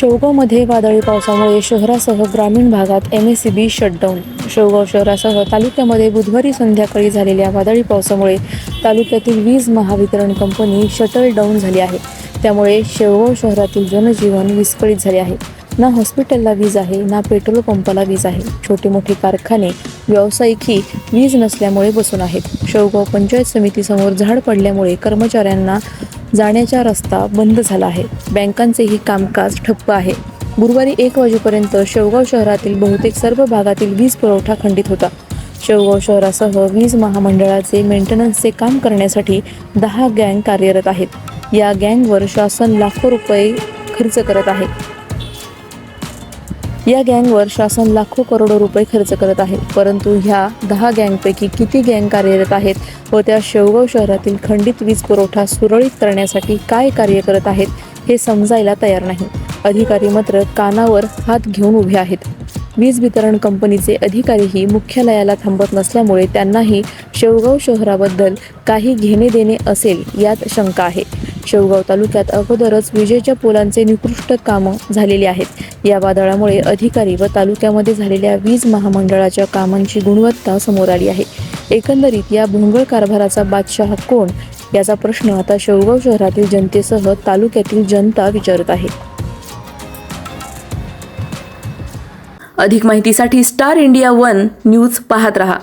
शेवगावमध्ये वादळी पावसामुळे शहरासह ग्रामीण भागात M S C B shutdown Shevgaon शहरासह तालुक्यामध्ये बुधवारी संध्याकाळी झालेल्या वादळी पावसामुळे तालुक्यातील वीज महावितरण कंपनी शटल डाऊन झाली आहे. त्यामुळे शेवगाव शहरातील जनजीवन विस्कळीत झाले आहे. ना हॉस्पिटलला वीज आहे ना पेट्रोल पंपाला वीज आहे. छोटे मोठे कारखाने व्यावसायिकही वीज नसल्यामुळे बसून आहेत. शेवगाव पंचायत समितीसमोर झाड पडल्यामुळे कर्मचाऱ्यांना जाण्याचा रस्ता बंद झाला आहे. बँकांचेही कामकाज ठप्प आहे. गुरुवारी एक वाजेपर्यंत शेवगाव शहरातील बहुतेक सर्व भागातील वीज पुरवठा खंडित होता. शेवगाव शहरासह वीज महामंडळाचे मेंटेनन्सचे काम करण्यासाठी दहा गँग कार्यरत आहेत. या गँगवर शासन लाखो रुपये खर्च करत आहे. या गँगवर शासन लाखो करोडो रुपये खर्च करत आहे. परंतु ह्या दहा गँगपैकी किती गँग कार्यरत आहेत व त्या शेवगाव शहरातील खंडित वीज पुरवठा सुरळीत करण्यासाठी काय कार्य करत आहेत हे समजायला तयार नाही. अधिकारी मात्र कानावर हात घेऊन उभे आहेत. वीज वितरण कंपनीचे अधिकारीही मुख्यालयाला थांबत नसल्यामुळे त्यांनाही शेवगाव शहराबद्दल काही घेणे देणे असेल यात शंका आहे. शेवगाव तालुक्यात अगोदरच विजेच्या पोलांचे निकृष्ट कामं झालेली आहेत. या वादळामुळे अधिकारी व तालुक्यामध्ये झालेल्या वीज महामंडळाच्या कामांची गुणवत्ता समोर आली आहे. एकंदरीत या भोंगळ कारभाराचा बादशाह कोण? याचा प्रश्न आता शेवगाव शहरातील जनतेसह तालुक्यातील जनता विचारत आहे. अधिक माहितीसाठी स्टार इंडिया वन न्यूज पाहत रहा.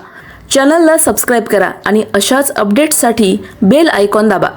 चॅनलला सबस्क्राईब करा आणि अशाच अपडेट्ससाठी बेल आयकॉन दाबा.